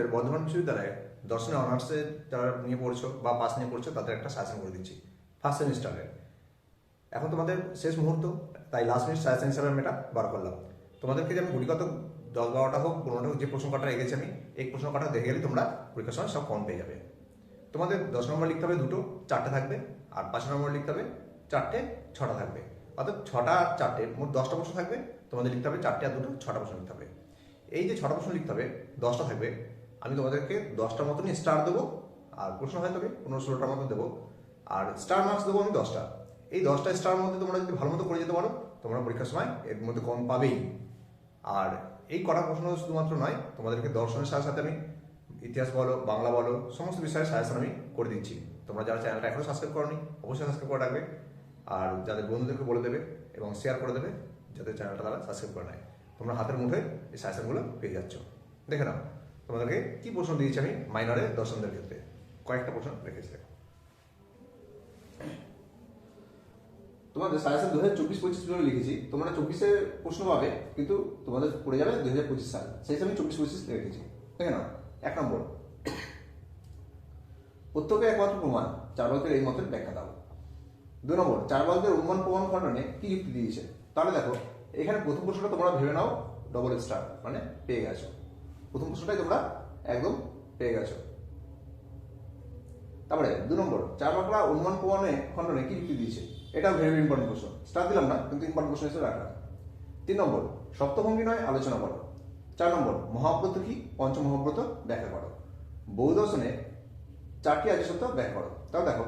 তোমাদের বর্ধমান বিশ্ববিদ্যালয়ে দর্শনে অনার্সে যারা নিয়ে পড়ছো বা পাস নিয়ে পড়ছো, তাদের একটা সাজেশন করে দিচ্ছি। ফার্স্ট সেমিস্টারে এখন তোমাদের শেষ মুহূর্ত, তাই লাস্ট মিনিট সাজেশন হিসাবে আমি এটা বার করলাম। তোমাদেরকে যে আমি গুলিগত দশ বারোটা হোক, পনেরোটা হোক, যে প্রশ্ন কাটা রেখেছি আমি, এই প্রশ্ন কাটা দেখে গেলে তোমরা পরীক্ষার সময় সব কম পেয়ে যাবে। তোমাদের দশ নম্বর লিখতে হবে দুটো, চারটে থাকবে, আর পাঁচ নম্বর লিখতে হবে চারটে, ছটা থাকবে। অর্থাৎ ছটা আর চারটে, মোট দশটা প্রশ্ন থাকবে, তোমাদের লিখতে হবে চারটে আর দুটো, ছটা প্রশ্ন লিখতে হবে। এই যে ছটা প্রশ্ন লিখতে হবে, দশটা থাকবে আমি তোমাদেরকে দশটার মতনই স্টার দেবো, আর প্রশ্ন হয় হবে পনেরো ষোলোটার মতো দেবো। আর স্টার মার্কস দেবো আমি দশটা। এই দশটা স্টার মধ্যে তোমরা যদি ভালো মতো করে যেতে পারো, তোমরা পরীক্ষার সময় এর মধ্যে কম পাবেই। আর এই কটা প্রশ্ন শুধুমাত্র নয়, তোমাদেরকে দর্শনের সাথে সাথে আমি ইতিহাস বলো, বাংলা বলো, সমস্ত বিষয়ে সাজেশন আমি করে দিচ্ছি। তোমরা যারা চ্যানেলটা এখনও সাবস্ক্রাইব করনি, অবশ্যই সাবস্ক্রাইব করে রাখবে। আর যাদের বন্ধুদেরকে বলে দেবে এবং শেয়ার করে দেবে যাতে চ্যানেলটা তারা সাবস্ক্রাইব করে নেয়। তোমরা হাতের মুঠোয় এই সাজেশনগুলো পেয়ে যাচ্ছ। দেখে নাও। তোমাদেরকে কি প্রশ্ন দিয়েছি আমি? মাইনরে দর্শনদের ক্ষেত্রে। কয়েকটা প্রশ্ন রেখেছি দেখো। তোমাদের সাজেশন দু হাজার চব্বিশ পঁচিশ জন্য লিখেছি। তোমরা চব্বিশে প্রশ্ন পাবে, কিন্তু তোমাদের পড়ে যাবে দু হাজার পঁচিশ সাল। সেই হিসাবে চব্বিশ পঁচিশ রেখেছি। দেখে নাও এক নম্বর। প্রত্যেকে একমাত্র প্রমাণ, চার বালকের এই মতের ব্যাখ্যা দাও। দু নম্বর, চার বালকের অনুমান প্রমাণ খণ্ডনে কি যুক্তি দিয়েছে? তাহলে দেখো, এখানে প্রথম প্রশ্নটা তোমরা ভেবে নাও ডবল স্টার মানে পেয়ে গেছো। প্রথম প্রশ্নটাই তোমরা একদম পেয়ে গেছো। তারপরে দু নম্বর, চার বাকরা অনুমান প্রমাণে খণ্ডনে কি যুক্তি দিয়েছে? এটাও ভেরি ইম্পর্টেন্ট প্রশ্ন স্টার দিলাম না, কিন্তু ইম্পর্টেন্ট প্রশ্ন হিসেবে রাখলাম। তিন নম্বর, সপ্তভঙ্গি নয়, আলোচনা করো। চার নম্বর, মহাব্রত কি? পঞ্চমহাব্রত ব্যাখ্যা করো। বৌদ্ধ দর্শনে চারটি আর্যসত্য ব্যাখ্যা করো। তাও দেখো,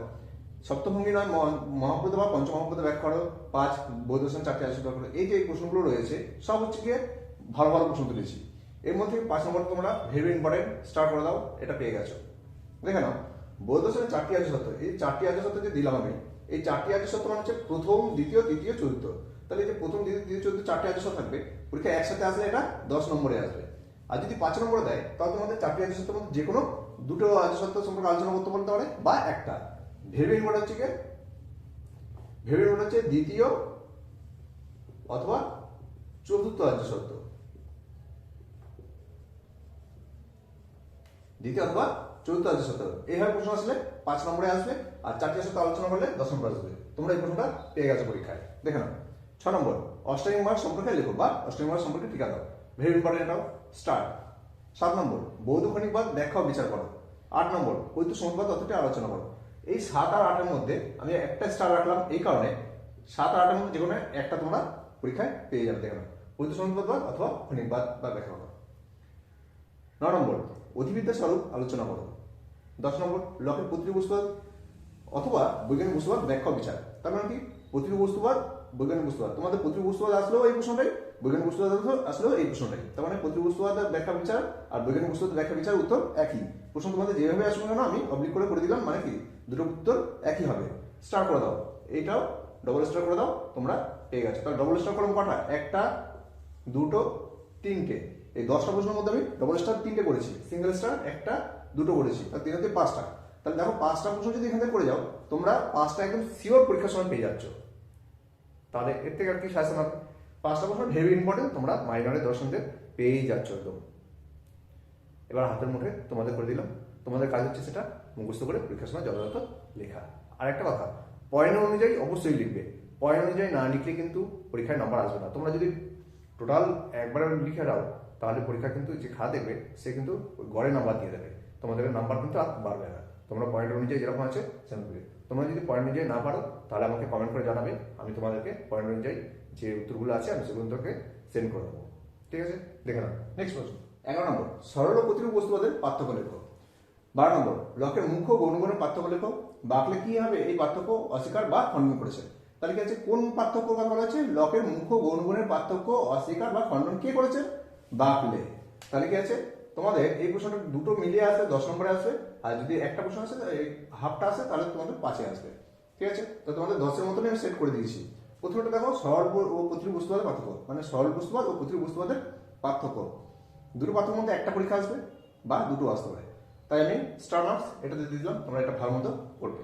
সপ্তভঙ্গি নয়, মহা- মহাব্রত বা পঞ্চমহাব্রত ব্যাখ্যা করো। পাঁচ, বৌদ্ধ দর্শন চারটি আর্যসত্য ব্যাখ্যা করো। এই যে প্রশ্নগুলো রয়েছে, সব হচ্ছে গিয়ে ভালো ভালো প্রশ্ন তুলেছি। এর মধ্যে পাঁচ নম্বর তোমরা ভেরি ইম্পর্টেন্ট, স্টার্ট করে দাও, এটা পেয়ে গেছো। দেখে নাও, বৌদ্ধ চারটি আর্য সত্য। এই চারটি আর্য সত্য যে দিলাম আমি। এই চারটি আর্য সত্য মানে হচ্ছে প্রথম, দ্বিতীয়, তৃতীয়, চতুর্থ। তাহলে এই যে প্রথম, দ্বিতীয়, তৃতীয়, চতুর্থ চারটি আর্য সত্য থাকবে, পরীক্ষা একসাথে আসলে এটা দশ নম্বরে আসবে। আর যদি পাঁচ নম্বরে দেয়, তাহলে তোমাদের চারটি আর্য সত্যের মধ্যে যে কোনো দুটো আর্য সত্য সম্পর্কে আলোচনা করতে বলতে পারে, বা একটা। ভেবে ইম্পর্ট হচ্ছে কি? ভেবে ইম্পর্ট হচ্ছে দ্বিতীয় অথবা চতুর্থ আর্য সত্য। দ্বিতীয় অথবা চতুর্থ আছে সত্য এইভাবে প্রশ্ন আসলে পাঁচ নম্বরে আসবে আর চারটি সত্য আলোচনা করলে দশ নম্বরে আসবে। তোমরা এই প্রশ্নটা পেয়ে গেছো পরীক্ষায়। দেখে নাও। ছ নম্বর, অষ্টমী মার্ক সম্পর্কে লেখো বা অষ্টমী মার্ক সম্পর্কে টিকা দাও। ভেরি ইম্পর্টেন্ট এটাও। স্টার্ট সাত নম্বর, বৌদ্ধ খনিকবাদ ব্যাখ্যা বিচার করো। আট নম্বর কৈত্য সংবাদ তথ্যটি আলোচনা করো। এই সাত আর আটের মধ্যে আমি একটা স্টার রাখলাম, এই কারণে সাত আর আটের মধ্যে যে কোনো একটা তোমরা পরীক্ষায় পেয়ে যাবে, দেখে কৈত্য সংবাদ অথবা খনিকবাদ বা ব্যাখ্যা করো ন নম্বর, অধিবিদ্যা স্বরূপ আলোচনা করো। দশ নম্বর, লকের প্রতিটি বস্তুবাদ অথবা বৈজ্ঞানিক বস্তুবাদ ব্যাখ্যা বিচার। তার মানে কি? প্রতিটি বস্তুবাদ বৈজ্ঞানিক বস্তুবাদ। তোমাদের প্রতিটি বস্তুবাদ আসলেও এই প্রশ্নটাই, বৈজ্ঞানিক বস্তুবাদ আসলেও- এই প্রশ্নটাই। তার মানে প্রতিটি বস্তুবাদ ব্যাখ্যা বিচার আর বৈজ্ঞানিক বস্তুবাদ ব্যাখ্যা বিচার উত্তর একই। প্রশ্ন তোমাদের যেভাবে আসবে কেন, আমি অবলিক করে করে দিলাম মানে কি? দুটো উত্তর একই হবে। স্টার করে দাও। এইটাও ডবল স্টার করে দাও, তোমরা পেয়ে গেছো। তাহলে ডবল স্টার করব কটা? একটা, দুটো, তিনটে। এই দশটা প্রশ্নের মধ্যে আমি ডবল স্টার তিনটে করেছি। সিঙ্গেল স্টার একটা, দুটো করেছি। তার তিনতে পাঁচটা। তাহলে দেখো পাঁচটা প্রশ্ন যদি এখান থেকে করে যাও, তোমরা পাঁচটা একদম সিওর পরীক্ষার সময় পেয়ে যাচ্ছ। তাহলে এর থেকে আর কি শাসন হবে? পাঁচটা প্রশ্ন হেভি ইম্পর্টেন্ট তোমরা মাইনরের দর্শনদের পেয়েই যাচ্ছ একদম। এবার হাতের মুঠে তোমাদের করে দিলাম। তোমাদের কাজ হচ্ছে সেটা মুখস্থ করে পরীক্ষার সময় যথাযথ লেখা। আর একটা কথা, পয়েন্ট অনুযায়ী অবশ্যই লিখবে। পয়েন্ট অনুযায়ী না লিখলে কিন্তু পরীক্ষায় নাম্বার আসবে না। তোমরা যদি টোটাল একবারে লিখে দাও তাহলে পরীক্ষা কিন্তু যে খা দেখবে সে কিন্তু গড়ে নাম্বার দিয়ে দেবে। তোমাদের নাম্বার কিন্তু আর বাড়বে না। তোমরা পয়েন্ট অনুযায়ী যেরকম আছে সেরকম তোমরা যদি পয়েন্ট অনুযায়ী না পারো তাহলে আমাকে কমেন্ট করে জানাবে। আমি তোমাদেরকে পয়েন্ট অনুযায়ী যে উত্তরগুলো আছে আমি সেগুলো তোকে সেন্ড করে দেবো। ঠিক আছে? দেখে নাও। নেক্সট প্রশ্ন এগারো নম্বর। সরল ও প্রতিরূপ বস্তুবাদের পার্থক্য লেখো। বারো নম্বর। লকের মুখ্য গৌণগুণের পার্থক্য লেখো। বাকলে কি হবে? এই পার্থক্য অস্বীকার বা খণ্ডন করেছে। তাহলে কি আছে? কোন পার্থক্য কথা বলা হচ্ছে লকের মুখ্য গৌণগুণের পার্থক্য অস্বীকার বা খণ্ডন কে করেছে? বাকলে তাহলে কি আছে? তোমাদের এই প্রশ্নটা দুটো মিলিয়ে আসবে দশ নম্বরে আসবে আর যদি একটা প্রশ্ন আসে হাফটা আসে, তাহলে তোমাদের পাঁচে আসবে। ঠিক আছে? তো তোমাদের দশের মতনই আমি সেট করে দিয়েছি। প্রথমটা দেখো, সরল ও প্রতিরূপ বস্তুবাদের পার্থক্য। মানে সরল বস্তুবাদ ও প্রতিরূপ বস্তুবাদের পার্থক্য। দুটো পার্থক্যের মধ্যে একটা পরীক্ষা আসবে, বা দুটো আসতে পারে। তাই আমি স্টার মার্কস এটা দিয়ে দিলাম, তোমরা এটা ভালো মতো করবে।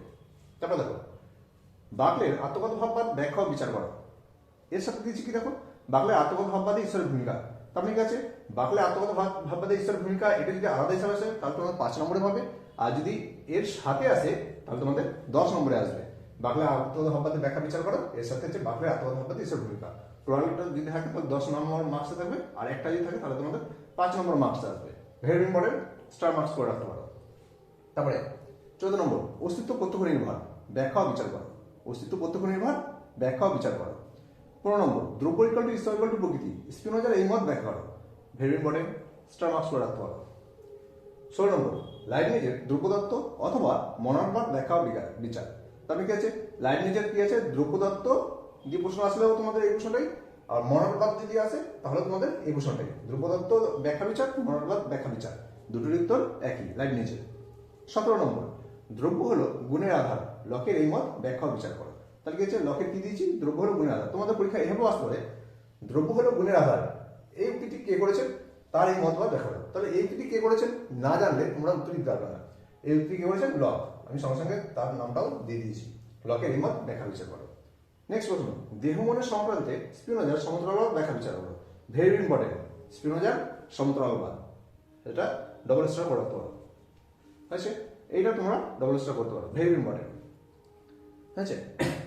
তারপর দেখো বাকলের আত্মগত ভাববাদ ব্যাখ্যা বিচার করো। এর সাথে দিয়েছি কি দেখো? বাকলের আত্মগত ভাববাদে ঈশ্বরের ভূমিকা। তার মানে কি আছে? বাকলে আত্মগত ভাব, ভাববাদে ঈশ্বরের ভূমিকা, এটা যদি আলাদা হিসাবে আসে, তাহলে তোমাদের পাঁচ নম্বরে পাবে আর যদি এর সাথে আসে, তাহলে তোমাদের দশ নম্বরে আসবে। বাকলে আত্মগত ভাববাদে ব্যাখ্যা বিচার করো, এর সাথে হচ্ছে বাকলে আত্মগত ভাববাদে ঈশ্বরের ভূমিকা। টোটালটা যদি থাকে, তাহলে দশ নম্বর মার্কসে থাকবে। আর একটা যদি থাকে, তাহলে তোমাদের পাঁচ নম্বর মার্কসে আসবে। ভেরি ইম্পর্টেন্ট স্টার মার্কস করে রাখতে পারো। তারপরে, চোদ্দ নম্বর, অস্তিত্ব প্রত্যক্ষ নির্ভর, ব্যাখ্যা বিচার করো। অস্তিত্ব প্রত্যক্ষ নির্ভর, ব্যাখ্যা বিচার করো। পনেরো নম্বর দ্রব্য ইকাল টু ঈশ্বর ইকাল টু প্রকৃতি স্পিনোজার এই মত ব্যাখ্যা করো। ভেরি ইম্পর্টেন্ট স্টার মার্কস করে রাখতে পারো ষোলো নম্বর লাইবনিজের দ্রব্যদত্ত অথবা মনারবাদ ব্যাখ্যা বিচার তারপরে কি আছে? লাইবনিজের কি আছে? দ্রব্যদত্ত। দিয়ে প্রশ্ন আসলেও তোমাদের এই প্রশ্নটাই। আর মনারবাদ যদি আসে, তাহলে তোমাদের এই প্রশ্নটাই। দ্রব্যদত্ত ব্যাখ্যা বিচার মনারবাদ ব্যাখ্যা বিচার। দুটোর উত্তর একই লাইবনিজের সতেরো নম্বর, দ্রব্য হলো গুণের আধার, লকের এই মত ব্যাখ্যা বিচার করো। তাহলে কি হচ্ছে? লকের কি দিয়েছি? দ্রব্য হলো গুণের আধার। তোমাদের পরীক্ষা এভাবে আসতে দ্রব্য হলো গুণের আধার। এই উক্তিটি কে করেছেন তার এই মতবাদ দেখা করো তাহলে এই উক্তিটি কে করেছেন না জানলে তোমরা উত্তর দিতে পারবে না। এই উক্তি কে করেছেন লক। আমি সঙ্গে সঙ্গে তার নামটাও দিয়ে দিয়েছি। লকের এই মত ব্যাখ্যা বিচার করো। নেক্সট প্রশ্ন। দেহ মনের সংক্রান্তে স্পিনোজার সমতলবাদ ব্যাখ্যা বিচার করো। ভেরি ইম্পর্টেন্ট স্পিনোজার সমতলবাদ এটা ডবল স্টার করতে পারো আছে এইটা তোমরা ডবল স্টার করতে পারো। ভেরি ইম্পর্টেন্ট আছে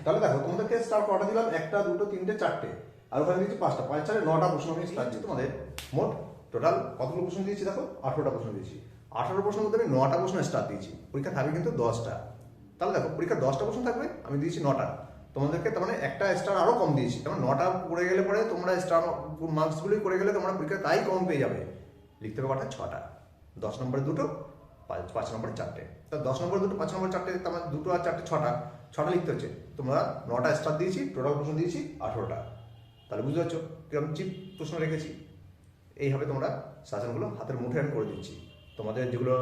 তাহলে দেখো তোমাদেরকে স্টার কটা দিলাম? একটা, দুটো, তিনটে, চারটে। আর ওখানে দিয়েছি পাঁচটা। পাঁচ, চারে নটা প্রশ্ন আমি স্টার দিচ্ছি তোমাদের। মোট টোটাল কতগুলো প্রশ্ন দিয়েছি দেখো? আঠারোটা প্রশ্ন দিয়েছি। আঠারো প্রশ্নের মধ্যে আমি নটা প্রশ্ন স্টার দিয়েছি। পরীক্ষা থাকবে কিন্তু দশটা। তাহলে দেখো, পরীক্ষা দশটা প্রশ্ন থাকবে, আমি দিয়েছি নটা। তোমাদেরকে তার মানে একটা স্টার আরও কম দিয়েছি। তার মানে নটা পড়ে গেলে পরে তোমরা স্টার মার্কসগুলি করে গেলে তোমরা পরীক্ষা তাই কম পেয়ে যাবে। লিখতে হবে কটা ছটা। দশ নম্বরে দুটো পাঁচ নম্বরে চারটে। তা দশ নম্বর দুটো, পাঁচ নম্বর চারটে, তার মানে দুটো আর চারটে ছটা। ছটা লিখতে হচ্ছে। তোমরা নটা স্টার দিয়েছি টোটাল প্রশ্ন দিয়েছি, আঠেরোটা। তাহলে বুঝতে পারছ কীরকম চিপ প্রশ্ন রেখেছি? এইভাবে তোমরা শাসনগুলো হাতের মুঠে আমি করে দিচ্ছি। তোমাদের যেগুলো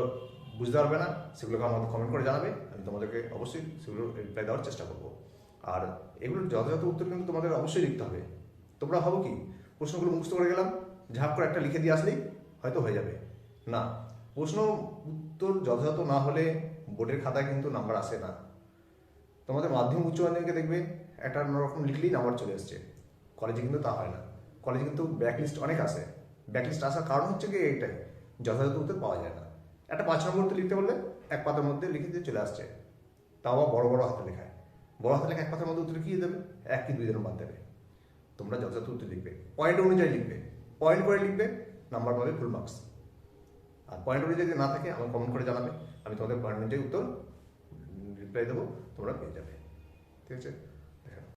বুঝতে পারবে না, সেগুলোকে আমাকে কমেন্ট করে জানাবে, আমি তোমাদেরকে অবশ্যই সেগুলো রিপ্লাই দেওয়ার চেষ্টা করব। আর এগুলোর যথাযথ উত্তর কিন্তু তোমাদের অবশ্যই লিখতে হবে। তোমরা ভাবো কি, প্রশ্নগুলো মুখস্থ করে গেলাম, ঝাঁপ করে একটা লিখে দিয়ে আসলেই হয়তো হয়ে যাবে। না, প্রশ্ন উত্তর যথাযথ না হলে বোর্ডের খাতায় কিন্তু নাম্বার আসে না। তোমাদের মাধ্যমিক উচ্চ মাধ্যমিকে দেখবে একটা অন্যরকম লিখলেই নাম্বার চলে আসছে কলেজে কিন্তু তা হয় না। কলেজে কিন্তু ব্যাকলিস্ট অনেক আসে ব্যাকলিস্ট আসার কারণ হচ্ছে কি এইটাই যথাযথ উত্তর পাওয়া যায় না। একটা পাঁচ নম্বর উত্তর লিখতে বললে এক পাতার মধ্যে লিখে দিয়ে চলে আসছে। তাও আবার বড় বড় হাতে লেখায়। বড় হাতে লেখা এক পাতার মধ্যে উত্তর কি দেবে? এক কি দুই দিন বাদ দেবে। তোমরা যথাযথ উত্তর লিখবে। পয়েন্ট অনুযায়ী লিখবে। পয়েন্ট করে লিখবে নাম্বার পাবে ফুল মার্কস আর পয়েন্ট অনুযায়ী যদি না থাকে আমার কমেন্ট করে জানাবে। আমি তোমাদের পয়েন্ট অনুযায়ী উত্তর রিপ্লাই দেবো। তোমরা পেয়ে যাবে ঠিক আছে